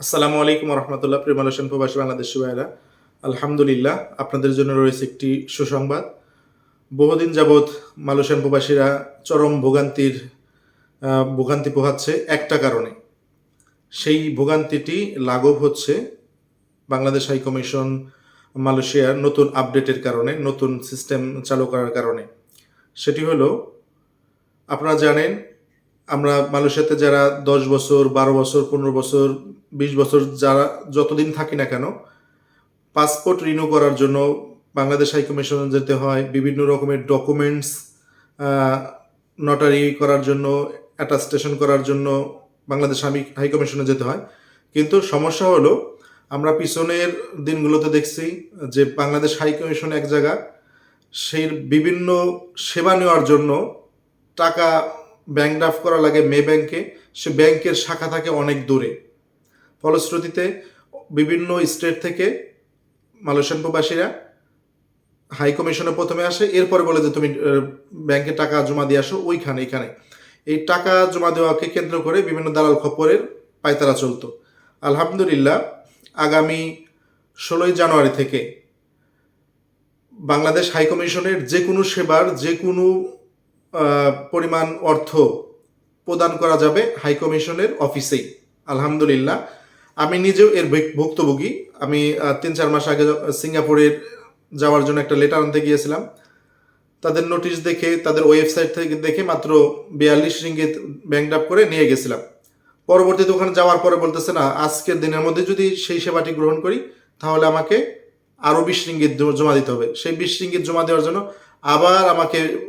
আসসালামু আলাইকুম রহমতুল্লাহ প্রেমালোচন প্রবাসী বাংলাদেশি ভাইরা আলহামদুলিল্লাহ, আপনাদের জন্য রয়েছে একটি সুসংবাদ। বহুদিন যাবৎ মালয়েশিয়ান প্রবাসীরা চরম ভোগান্তির ভোগান্তি পোহাচ্ছে একটা কারণে। সেই ভোগান্তিটি লাঘব হচ্ছে বাংলাদেশ হাইকমিশন মালয়েশিয়ার নতুন আপডেটের কারণে, নতুন সিস্টেম চালু করার কারণে। সেটি হলো, আপনারা জানেন আমরা মালয়েশিয়াতে যারা দশ বছর, বারো বছর, পনেরো বছর, বিশ বছর যারা যতদিন থাকি না কেন পাসপোর্ট রিনিউ করার জন্য বাংলাদেশ হাই কমিশনে যেতে হয়, বিভিন্ন রকমের ডকুমেন্টস নটারি করার জন্য অ্যাটাস্টেশন করার জন্য বাংলাদেশ হাই- হাইকমিশনে যেতে হয়। কিন্তু সমস্যা হলো, আমরা পিছনের দিনগুলোতে দেখছি যে বাংলাদেশ হাই কমিশন এক জায়গা, সেই বিভিন্ন সেবা নেওয়ার জন্য টাকা ব্যাংক ড্রাফট করা লাগে মে ব্যাংকে, সে ব্যাংকের শাখা থাকে অনেক দূরে। ফলশ্রুতিতে বিভিন্ন স্টেট থেকে মালয়েশিয়ান প্রবাসীরা হাই কমিশনে প্রথমে আসে, এরপরে বলে যে তুমি ব্যাংকে টাকা জমা দিয়ে আসো, ওইখানে এখানে এই টাকা জমা দেওয়াকে কেন্দ্র করে বিভিন্ন দালাল খপ্পরের পায়তারা চলত। আলহামদুলিল্লাহ, আগামী ষোলোই জানুয়ারি থেকে বাংলাদেশ হাই কমিশনের যে কোনো সেবার, যে কোনো পরিমাণ অর্থ প্রদান করা যাবে হাই কমিশনের অফিসেই। আলহামদুলিল্লাহ। আমি নিজেও এর ভুক- ভুক্তভোগী। আমি তিন চার মাস আগে সিঙ্গাপুরের যাওয়ার জন্য একটা লেটার আনতে গিয়েছিলাম। তাদের নোটিশ দেখে, তাদের ওয়েবসাইট থেকে দেখে মাত্র বিয়াল্লিশ রিঙ্গিত ব্যাংক ড্রাফট করে নিয়ে গেছিলাম। পরবর্তীতে ওখানে যাওয়ার পরে বলতেছে, না, আজকের দিনের মধ্যে যদি সেই সেবাটি গ্রহণ করি, তাহলে আমাকে আরও বিশ রিঙ্গিত জমা দিতে হবে। সেই বিশ রিঙ্গিত জমা দেওয়ার জন্য আবার আমাকে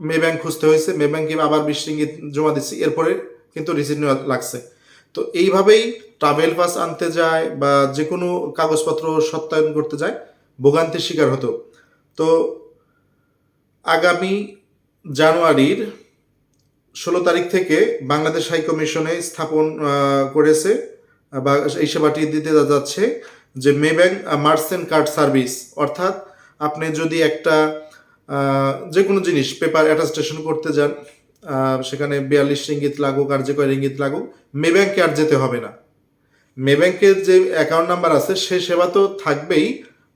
মে ব্যাংক খুঁজতে হয়েছে মে ব্যাংকে আবার বিশ রিঙ্গিত জমা দিচ্ছি এরপরে কিন্তু রিসিপ্ট নেওয়া লাগছে। তো এইভাবেই ট্রাভেল পাস আনতে যায় বা যে কোনো কাগজপত্র সত্যায়ন করতে যায়, ভোগান্তির শিকার হতো তো আগামী জানুয়ারির ষোলো তারিখ থেকে বাংলাদেশ হাই কমিশনে স্থাপন করেছে বা এই সেবাটি দিতে যাচ্ছে যে Maybank merchant card service অর্থাৎ আপনি যদি একটা যে কোনো জিনিস পেপার অ্যাটাস্টেশন করতে যান সেখানে বিয়াল্লিশ ইঙ্গিত লাগুক আর যে কয় রিঙ্গিত লাগুক মে ব্যাংকে আর যেতে হবে না। মে ব্যাংকের যে অ্যাকাউন্ট নাম্বার আছে, সে সেবা তো থাকবেই।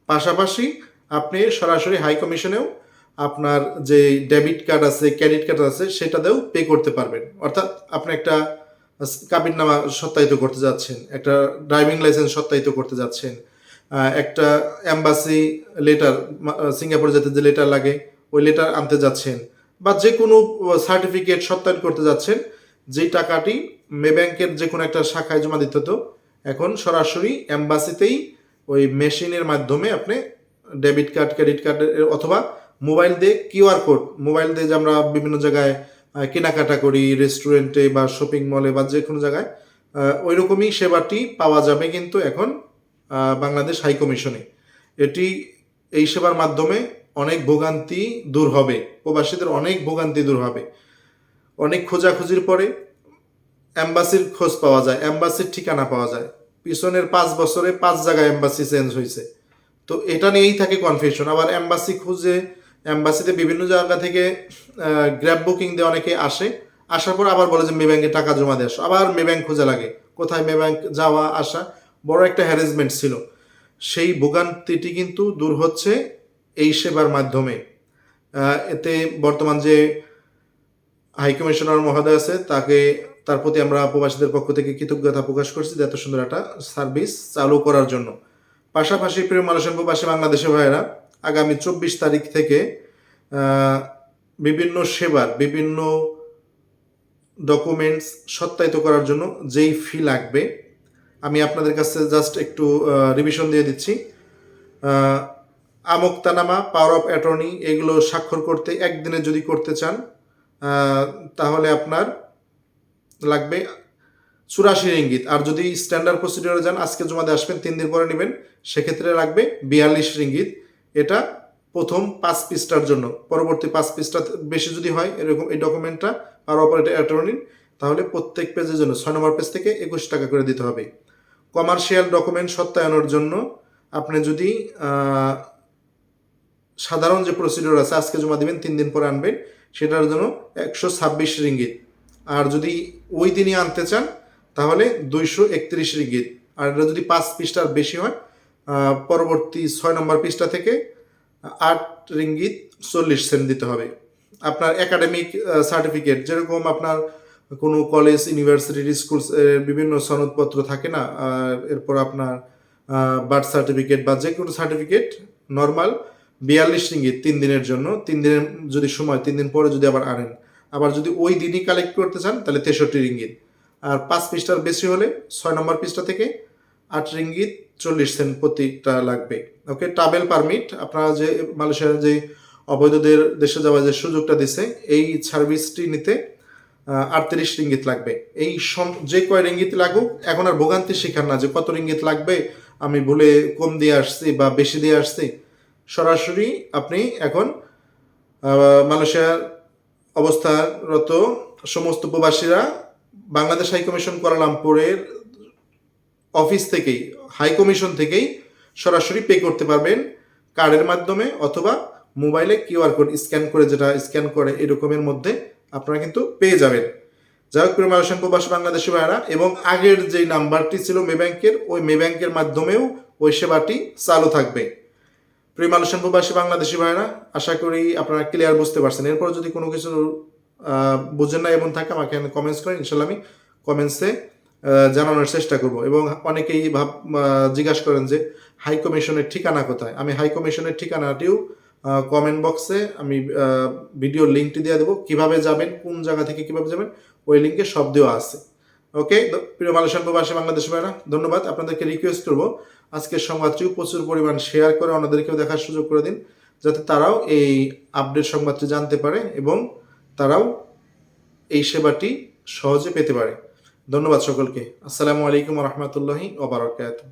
পাশাপাশি আপনি সরাসরি হাই কমিশনেও আপনার যে ডেবিট কার্ড আছে ক্রেডিট কার্ড আছে, সেটাতেও পে করতে পারবেন। অর্থাৎ আপনি একটা কাবির নামা সত্যায়িত করতে যাচ্ছেন, একটা ড্রাইভিং লাইসেন্স সত্যায়িত করতে যাচ্ছেন একটা অ্যাম্বাসি লেটার সিঙ্গাপুর যেতে যে লেটার লাগে, ওই লেটার আনতে যাচ্ছেন বা যে কোনো সার্টিফিকেট সত্যায়ন করতে যাচ্ছেন, যেই টাকাটি মে ব্যাংকের যে কোনো একটা শাখায় জমা দিতে হতো, এখন সরাসরি অ্যাম্বাসিতেই ওই মেশিনের মাধ্যমে আপনি ডেবিট কার্ড ক্রেডিট কার্ড অথবা মোবাইল দিয়ে কিউআর কোড মোবাইল দিয়ে যে আমরা বিভিন্ন জায়গায় কেনাকাটা করি রেস্টুরেন্টে বা শপিং মলে বা যে কোনো জায়গায় ওই রকমই সেবাটি পাওয়া যাবে কিন্তু এখন বাংলাদেশ হাই কমিশনে। এটি এই সেবার মাধ্যমে অনেক ভোগান্তি দূর হবে, প্রবাসীদের অনেক ভোগান্তি দূর হবে। অনেক খোঁজাখুঁজির পরে অ্যাম্বাসির খোঁজ পাওয়া যায় অ্যাম্বাসির ঠিকানা পাওয়া যায়। পিছনের পাঁচ বছরে পাঁচ জায়গায় অ্যাম্বাসি চেঞ্জ হয়েছে। তো এটা নিয়েই থাকে কনফিউশন আবার অ্যাম্বাসি খুঁজে অ্যাম্বাসিতে বিভিন্ন জায়গা থেকে গ্র্যাব বুকিং দিয়ে অনেকে আসে। আসার পর আবার বলে যে মে ব্যাংকে টাকা জমা আসো। আবার মে ব্যাংক খোঁজা লাগে, কোথায় মে ব্যাংক যাওয়া, আসা। বড় একটা হ্যারেসমেন্ট ছিল। সেই ভোগান্তিটি কিন্তু দূর হচ্ছে এই সেবার মাধ্যমে। এতে বর্তমান যে হাই কমিশনার মহোদয় আছে, তাকে, তার প্রতি আমরা প্রবাসীদের পক্ষ থেকে কৃতজ্ঞতা প্রকাশ করছি যে এত সুন্দর একটা সার্ভিস চালু করার জন্য। পাশাপাশি প্রিয় মালয়েশিয়ান প্রবাসী বাংলাদেশে ভাইয়েরা, আগামী চব্বিশ তারিখ থেকে বিভিন্ন সেবার, বিভিন্ন ডকুমেন্টস সত্যায়িত করার জন্য যেই ফি লাগবে আমি আপনাদের কাছে জাস্ট একটু রিভিশন দিয়ে দিচ্ছি। আমোক্তানামা পাওয়ার অফ অ্যাটর্নি এগুলো স্বাক্ষর করতে, একদিনে যদি করতে চান তাহলে আপনার লাগবে চুরাশি রিঙ্গিত। আর যদি স্ট্যান্ডার্ড প্রসিডিওরে যান, আজকে জমাতে আসবেন, তিন দিন পরে নেবেন, সেক্ষেত্রে লাগবে বিয়াল্লিশ রিঙ্গিত। এটা প্রথম পাঁচ পৃষ্ঠার জন্য। পরবর্তী পাঁচ পৃষ্ঠা বেশি যদি হয়, এরকম এই ডকুমেন্টটা আর অপারেটর অ্যাটর্নি তাহলে প্রত্যেক পেজের জন্য, ছয় নম্বর পেজ থেকে একুশ টাকা করে দিতে হবে। কমার্শিয়াল ডকুমেন্ট সত্যায়নের জন্য আপনি যদি সাধারণ যে প্রসিডিওর আছে, আজকে জমা দিবেন, তিন দিন পরে আনবেন, সেটার জন্য একশো ছাব্বিশ রিঙ্গিত। আর যদি ওই দিনই আনতে চান, তাহলে দুইশো একত্রিশ রিঙ্গিত। আর এটা যদি পাঁচ পৃষ্ঠার বেশি হয় পরবর্তী ছয় নম্বর পৃষ্ঠা থেকে আট রিঙ্গিত চল্লিশ সেন্ট দিতে হবে। আপনার একাডেমিক সার্টিফিকেট যেরকম আপনার কোনো কলেজ ইউনিভার্সিটির স্কুল বিভিন্ন সনদপত্র থাকে না এরপর আপনার বার্থ সার্টিফিকেট বা যে কোনো সার্টিফিকেট নর্মাল বিয়াল্লিশ রিঙ্গিত তিন দিনের জন্য। তিন দিনের যদি সময়, তিন দিন পরে যদি আবার আনেন। আবার যদি ওই দিনই কালেক্ট করতে চান, তাহলে তেষট্টি রিঙ্গিত আর পাঁচ পৃষ্ঠার বেশি হলে ছয় নম্বর পৃষ্ঠা থেকে আট রিঙ্গিত চল্লিশ সেন্ট প্রতিটা লাগবে। ওকে ট্রাভেল পারমিট আপনারা যে, মালয়েশিয়ার যে অবৈধদের দেশে যাওয়ার যে সুযোগটা দিছে, এই সার্ভিসটি নিতে আটত্রিশ রিঙ্গিত লাগবে। এই যে কয় রিঙ্গিত লাগুক, এখন আর ভোগান্তি শিকার না যে কত রিঙ্গিত লাগবে, আমি ভুলে কম দিয়ে আসছি বা বেশি দিয়ে আসছি, সরাসরি আপনি এখন মালয়েশিয়ার অবস্থারত সমস্ত প্রবাসীরা বাংলাদেশ হাই কমিশন অফিস থেকেই, হাই কমিশন থেকেই সরাসরি পে করতে পারবেন কার্ডের মাধ্যমে অথবা মোবাইলে কিউআর কোড স্ক্যান করে যেটা স্ক্যান করে এরকমের মধ্যে আপনারা কিন্তু পেয়ে যাবেন। যাই হোক, প্রিয় মালয়েশিয়ান প্রবাসী বাংলাদেশি এবং আগের যে নাম্বারটি ছিল মে ব্যাংকের, ওই মে ব্যাংকের মাধ্যমেও ওই সেবাটি চালু থাকবে। প্রিয় মালয়েশিয়ান প্রবাসী বাংলাদেশি ভাইরা আশা করি আপনারা ক্লিয়ার বুঝতে পারছেন। এরপর যদি কোনো কিছু বুঝেন না এবং থাকে, আমাকে কমেন্টস করেন ইনশাল্লাহ আমি কমেন্টসে জানানোর চেষ্টা করব। এবং অনেকেই ভাব জিজ্ঞাসা করেন যে, হাই কমিশনের ঠিকানা কোথায়? আমি হাই কমিশনের ঠিকানাটিও কমেন্ট বক্সে আমি ভিডিও লিঙ্কটি দিয়ে দেবো। কীভাবে যাবেন, কোন জায়গা থেকে কীভাবে যাবেন, ওই লিঙ্কে সব দেওয়া আছে। ওকে প্রিয় মালয়েশিয়ান প্রবাসী বাংলাদেশ ভাইরা, ধন্যবাদ। আপনাদেরকে রিকোয়েস্ট করব আজকের সংবাদটিও প্রচুর পরিমাণ শেয়ার করে অন্যদেরকেও দেখার সুযোগ করে দিন, যাতে তারাও এই আপডেট সংবাদটি জানতে পারে এবং তারাও এই সেবাটি সহজে পেতে পারে। ধন্যবাদ সকলকে। আসসালামু আলাইকুম রহমতুল্লাহি ওবরাকাতুহ